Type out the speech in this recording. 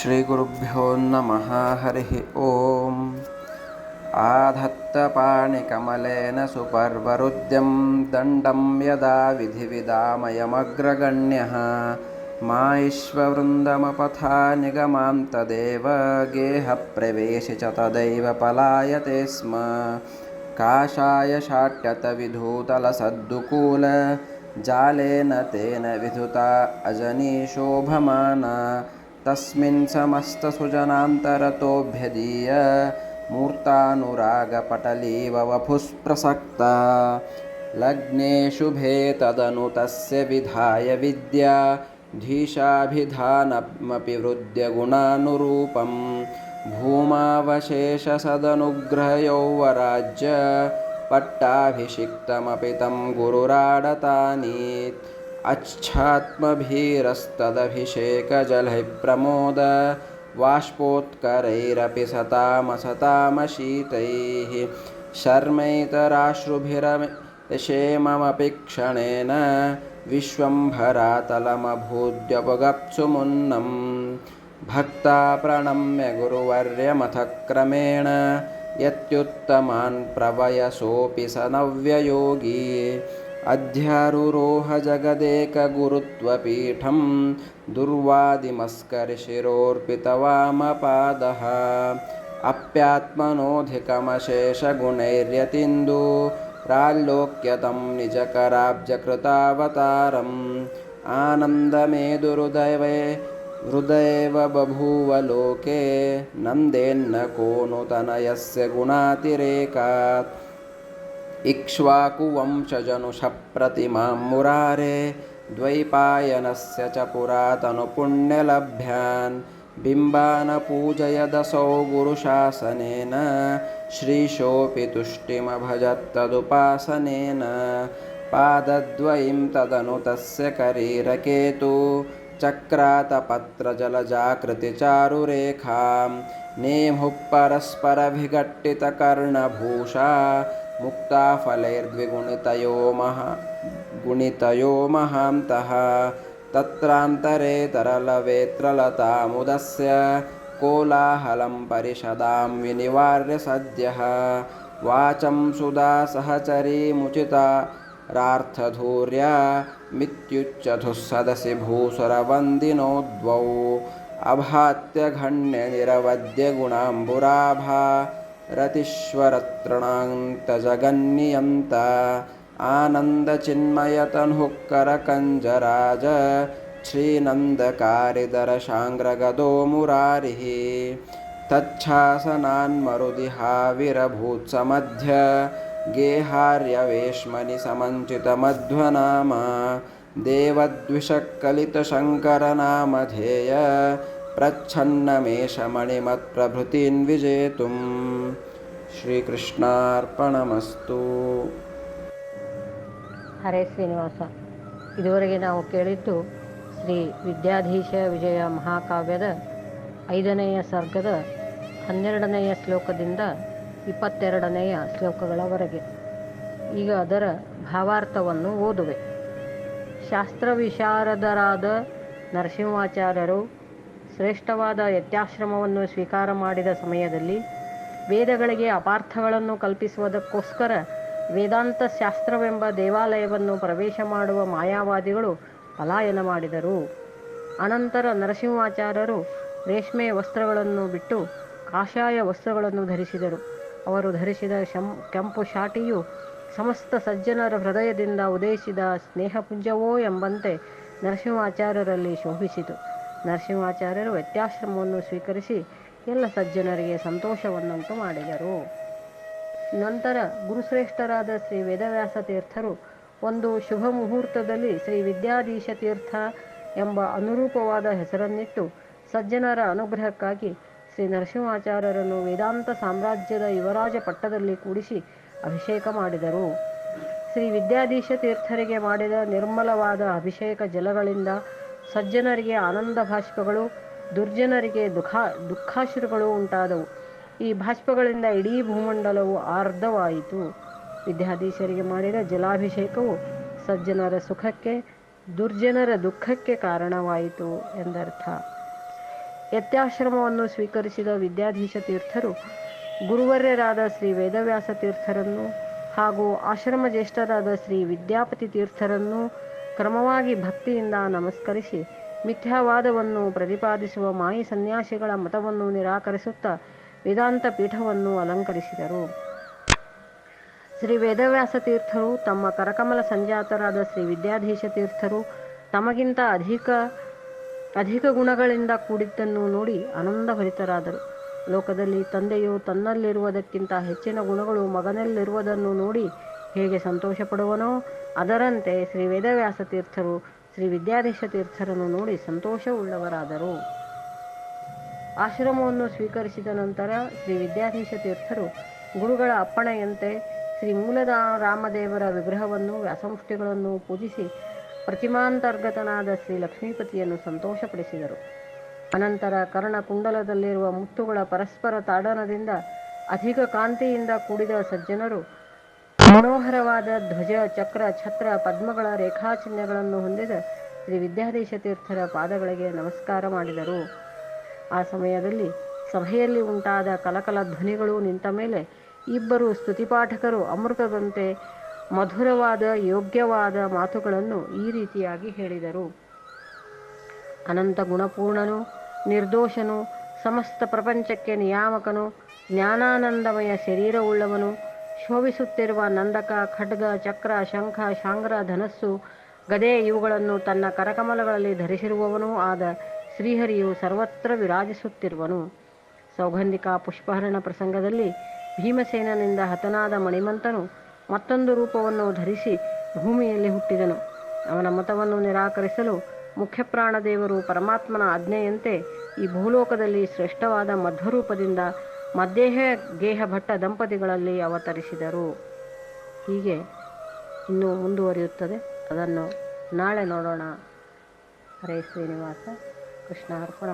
श्रीगुरुभ्यो नमः हरिः ॐ आधत्तपाणिकमलेन सुपर्वरुद्यं दण्डं यदा विधिविदामयमग्रगण्यः। मायिष्ववृन्दमपथा निगमां तदेव गेहप्रवेशि च तदैव पलायते स्म। काषाय शाट्यतविधूतलसद्दुकूल जालेन तेन विधुता अजनी शोभमाना तस्मिन् समस्तसुजनान्तरतोऽभ्यदीय मूर्तानुरागपटलीव वपुःप्रसक्ता। लग्ने शुभे तदनु तस्य विधाय विद्या धीशाभिधानमपि वृद्य गुणानुरूपं भूमावशेषसदनुग्रहयौवराज्य पट्टाभिषिक्तमपि तं गुरुराडतानीत् अच्छात्मभीरस्तदभिषेकजलैः प्रमोद बाष्पोत्करैरपि सतामसतामशीतैः शर्मैतराश्रुभिरशेममपि क्षणेन विश्वम्भरातलमभूद्यपगप्सुमुन्नं भक्ता प्रणम्य गुरुवर्यमथ क्रमेण यत्युत्तमान् प्रवयसोऽपि स नव्ययोगी अध्यारुरोह जगदेकगुरुत्वपीठं दुर्वादिमस्करशिरोर्पितवामपादः अप्यात्मनोऽधिकमशेषगुणैर्यतिन्दु प्राल्लोक्यतं निजकराब्जकृतावतारम्। आनन्दमेदुहृदये हृदयेव बभूव लोके नन्देन्न को नु तनयस्य गुणातिरेकात् इक्ष्वाकुवंशजनुषप्रतिमां मुरारे द्वैपायनस्य च पुरातनुपुण्यलभ्यान् बिम्बान् पूजयदसौ गुरुशासनेन श्रीशोऽपि तुष्टिमभजत्तदुपासनेन पादद्वयं तदनु तस्य करीरकेतु चक्रातपत्रजलजाकृतिचारुरेखां नेमुः परस्परभिघट्टितकर्णभूषा मुक्ताफलैर्द्विगुणितयो महा गुणितयो महान्तः। तत्रान्तरे तरलवेत्रलतामुदस्य कोलाहलं परिषदां विनिवार्य सद्यः। वाचं सुधा सहचरीमुचिता रार्थधूर्या मित्युच्चधुः सदसि भूसुरवन्दिनो द्वौ अभात्यघण्यनिरवद्यगुणाम्बुराभा रतिश्वरतृणान्तजगन्नियन्त आनन्दचिन्मयतनुः करकञ्जराज श्रीनन्दकारिदरशाङ्ग्रगदो मुरारिः तच्छासनान्मरुदिहाविरभूत्समध्य गेहार्यवेश्मनि समञ्चितमध्वनामा देवद्विषकलितशङ्करनामधेय प्रच्छन्नमेषमणिमत्प्रभृतीन् विजेतुं ಶ್ರೀಕೃಷ್ಣಾರ್ಪಣಮಸ್ತು ಹರೇ ಶ್ರೀನಿವಾಸ ಇದುವರೆಗೆ ನಾವು ಕೇಳಿದ್ದು ಶ್ರೀ ವಿದ್ಯಾಧೀಶ ವಿಜಯ ಮಹಾಕಾವ್ಯದ ಐದನೆಯ ಸರ್ಗದ ಹನ್ನೆರಡನೆಯ ಶ್ಲೋಕದಿಂದ ಇಪ್ಪತ್ತೆರಡನೆಯ ಶ್ಲೋಕಗಳವರೆಗೆ ಈಗ ಅದರ ಭಾವಾರ್ಥವನ್ನು ಓದುವೆ ಶಾಸ್ತ್ರವಿಶಾರದರಾದ ನರಸಿಂಹಾಚಾರ್ಯರು ಶ್ರೇಷ್ಠವಾದ ಯತ್ಯಾಶ್ರಮವನ್ನು ಸ್ವೀಕಾರ ಮಾಡಿದ ಸಮಯದಲ್ಲಿ ವೇದಗಳಿಗೆ ಅಪಾರ್ಥಗಳನ್ನು ಕಲ್ಪಿಸುವುದಕ್ಕೋಸ್ಕರ ವೇದಾಂತ ಶಾಸ್ತ್ರವೆಂಬ ದೇವಾಲಯವನ್ನು ಪ್ರವೇಶ ಮಾಡುವ ಮಾಯಾವಾದಿಗಳು ಪಲಾಯನ ಮಾಡಿದರು. ಅನಂತರ ನರಸಿಂಹಾಚಾರ್ಯರು ರೇಷ್ಮೆ ವಸ್ತ್ರಗಳನ್ನು ಬಿಟ್ಟು ಕಾಷಾಯ ವಸ್ತ್ರಗಳನ್ನು ಧರಿಸಿದರು. ಅವರು ಧರಿಸಿದ ಶಂ, ಕೆಂಪು ಶಾಟಿಯು ಸಮಸ್ತ ಸಜ್ಜನರ ಹೃದಯದಿಂದ ಉದಯಿಸಿದ ಸ್ನೇಹಪುಂಜವೋ ಎಂಬಂತೆ ನರಸಿಂಹಾಚಾರ್ಯರಲ್ಲಿ ಶೋಭಿಸಿತು. ನರಸಿಂಹಾಚಾರ್ಯರು ವ್ಯತ್ಯಾಶ್ರಮವನ್ನು ಸ್ವೀಕರಿಸಿ ಎಲ್ಲ ಸಜ್ಜನರಿಗೆ ಸಂತೋಷವನ್ನುಂಟು ಮಾಡಿದರು. ನಂತರ ಗುರುಶ್ರೇಷ್ಠರಾದ ಶ್ರೀ ವೇದವ್ಯಾಸ ತೀರ್ಥರು ಒಂದು ಶುಭ ಮುಹೂರ್ತದಲ್ಲಿ ಶ್ರೀ ವಿದ್ಯಾಧೀಶ ತೀರ್ಥ ಎಂಬ ಅನುರೂಪವಾದ ಹೆಸರನ್ನಿಟ್ಟು ಸಜ್ಜನರ ಅನುಗ್ರಹಕ್ಕಾಗಿ ಶ್ರೀ ನರಸಿಂಹಾಚಾರ್ಯರನ್ನು ವೇದಾಂತ ಸಾಮ್ರಾಜ್ಯದ ಯುವರಾಜ ಪಟ್ಟದಲ್ಲಿ ಕೂಡಿಸಿ ಅಭಿಷೇಕ ಮಾಡಿದರು. ಶ್ರೀ ವಿದ್ಯಾಧೀಶ ತೀರ್ಥರಿಗೆ ಮಾಡಿದ ನಿರ್ಮಲವಾದ ಅಭಿಷೇಕ ಜಲಗಳಿಂದ ಸಜ್ಜನರಿಗೆ ಆನಂದ ಭಾಷ್ಪಗಳು, ದುರ್ಜನರಿಗೆ ದುಃಖ, ದುಃಖಾಶ್ರುಗಳು ಉಂಟಾದವು. ಈ ಭಾಷ್ಪಗಳಿಂದ ಇಡೀ ಭೂಮಂಡಲವು ಆರ್ಧವಾಯಿತು. ವಿದ್ಯಾಧೀಶರಿಗೆ ಮಾಡಿದ ಜಲಾಭಿಷೇಕವು ಸಜ್ಜನರ ಸುಖಕ್ಕೆ, ದುರ್ಜನರ ದುಃಖಕ್ಕೆ ಕಾರಣವಾಯಿತು ಎಂದರ್ಥ. ಯತ್ಯಾಶ್ರಮವನ್ನು ಸ್ವೀಕರಿಸಿದ ವಿದ್ಯಾಧೀಶ ತೀರ್ಥರು, ಗುರುವರ್ಯರಾದ ಶ್ರೀ ವೇದವ್ಯಾಸ ತೀರ್ಥರನ್ನು ಹಾಗೂ ಆಶ್ರಮ ಜ್ಯೇಷ್ಠರಾದ ಶ್ರೀ ವಿದ್ಯಾಪತಿ ತೀರ್ಥರನ್ನು ಕ್ರಮವಾಗಿ ಭಕ್ತಿಯಿಂದ ನಮಸ್ಕರಿಸಿ ಮಿಥ್ಯಾವಾದವನ್ನು ಪ್ರತಿಪಾದಿಸುವ ಮಾಯಿ ಸನ್ಯಾಸಿಗಳ ಮತವನ್ನು ನಿರಾಕರಿಸುತ್ತಾ ವೇದಾಂತ ಪೀಠವನ್ನು ಅಲಂಕರಿಸಿದರು. ಶ್ರೀ ವೇದವ್ಯಾಸ ತೀರ್ಥರು, ತಮ್ಮ ಕರಕಮಲ ಸಂಜಾತರಾದ ಶ್ರೀ ವಿದ್ಯಾಧೀಶ ತೀರ್ಥರು ತಮಗಿಂತ ಅಧಿಕ ಅಧಿಕ ಗುಣಗಳಿಂದ ಕೂಡಿದ್ದನ್ನು ನೋಡಿ ಆನಂದಭರಿತರಾದರು. ಲೋಕದಲ್ಲಿ ತಂದೆಯು ತನ್ನಲ್ಲಿರುವುದಕ್ಕಿಂತ ಹೆಚ್ಚಿನ ಗುಣಗಳು ಮಗನಲ್ಲಿರುವುದನ್ನು ನೋಡಿ ಹೇಗೆ ಸಂತೋಷ ಪಡುವನೋ ಅದರಂತೆ ಶ್ರೀ ವೇದವ್ಯಾಸ ತೀರ್ಥರು ಶ್ರೀ ವಿದ್ಯಾಧೀಶ ತೀರ್ಥರನ್ನು ನೋಡಿ ಸಂತೋಷವುಳ್ಳವರಾದರು. ಆಶ್ರಮವನ್ನು ಸ್ವೀಕರಿಸಿದ ನಂತರ ಶ್ರೀ ವಿದ್ಯಾಧೀಶ ತೀರ್ಥರು ಗುರುಗಳ ಅಪ್ಪಣೆಯಂತೆ ಶ್ರೀ ಮೂಲದ ರಾಮದೇವರ ವಿಗ್ರಹವನ್ನು ವ್ಯಾಸಮುಷ್ಟಿಗಳನ್ನು ಪೂಜಿಸಿ ಪ್ರತಿಮಾಂತರ್ಗತನಾದ ಶ್ರೀ ಲಕ್ಷ್ಮೀಪತಿಯನ್ನು ಸಂತೋಷಪಡಿಸಿದರು. ಅನಂತರ ಕರ್ಣಕುಂಡಲದಲ್ಲಿರುವ ಮುತ್ತುಗಳ ಪರಸ್ಪರ ತಾಡನದಿಂದ ಅಧಿಕ ಕಾಂತಿಯಿಂದ ಕೂಡಿದ ಸಜ್ಜನರು ಮನೋಹರವಾದ ಧ್ವಜ, ಚಕ್ರ, ಛತ್ರ, ಪದ್ಮಗಳ ರೇಖಾಚಿಹ್ನೆಗಳನ್ನು ಹೊಂದಿದ ಶ್ರೀ ವಿದ್ಯಾಧೀಶ ತೀರ್ಥರ ಪಾದಗಳಿಗೆ ನಮಸ್ಕಾರ ಮಾಡಿದರು. ಆ ಸಮಯದಲ್ಲಿ ಸಭೆಯಲ್ಲಿ ಉಂಟಾದ ಕಲಕಲ ಧ್ವನಿಗಳು ನಿಂತ ಮೇಲೆ ಇಬ್ಬರು ಸ್ತುತಿಪಾಠಕರು ಅಮೃತದಂತೆ ಮಧುರವಾದ, ಯೋಗ್ಯವಾದ ಮಾತುಗಳನ್ನು ಈ ರೀತಿಯಾಗಿ ಹೇಳಿದರು. ಅನಂತ ಗುಣಪೂರ್ಣನು, ನಿರ್ದೋಷನು, ಸಮಸ್ತ ಪ್ರಪಂಚಕ್ಕೆ ನಿಯಾಮಕನು, ಜ್ಞಾನಾನಂದಮಯ ಶರೀರವುಳ್ಳವನು ಶೋಭಿಸುತ್ತಿರುವ ನಂದಕ, ಖಡ್ಗ, ಚಕ್ರ, ಶಂಖ, ಶಾಂಗ್ರ, ಧನಸ್ಸು, ಗದೆ ಇವುಗಳನ್ನು ತನ್ನ ಕರಕಮಲಗಳಲ್ಲಿ ಧರಿಸಿರುವವನೂ ಆದ ಶ್ರೀಹರಿಯು ಸರ್ವತ್ರ ವಿರಾಜಿಸುತ್ತಿರುವನು. ಸೌಗಂಧಿಕ ಪುಷ್ಪಹರಣ ಪ್ರಸಂಗದಲ್ಲಿ ಭೀಮಸೇನನಿಂದ ಹತನಾದ ಮಣಿಮಂತನು ಮತ್ತೊಂದು ರೂಪವನ್ನು ಧರಿಸಿ ಭೂಮಿಯಲ್ಲಿ ಹುಟ್ಟಿದನು. ಅವನ ಮತವನ್ನು ನಿರಾಕರಿಸಲು ಮುಖ್ಯಪ್ರಾಣದೇವರು ಪರಮಾತ್ಮನ ಆಜ್ಞೆಯಂತೆ ಈ ಭೂಲೋಕದಲ್ಲಿ ಶ್ರೇಷ್ಠವಾದ ಮಧ್ವರೂಪದಿಂದ ಮದ್ದೇಹ ಗೇಹ ಭಟ್ಟ ದಂಪತಿಗಳಲ್ಲಿ ಅವತರಿಸಿದರು. ಹೀಗೆ ಇನ್ನೂ ಮುಂದುವರಿಯುತ್ತದೆ. ಅದನ್ನು ನಾಳೆ ನೋಡೋಣ. ಹರೇ ಶ್ರೀನಿವಾಸ, ಕೃಷ್ಣ ಅರ್ಪಣ.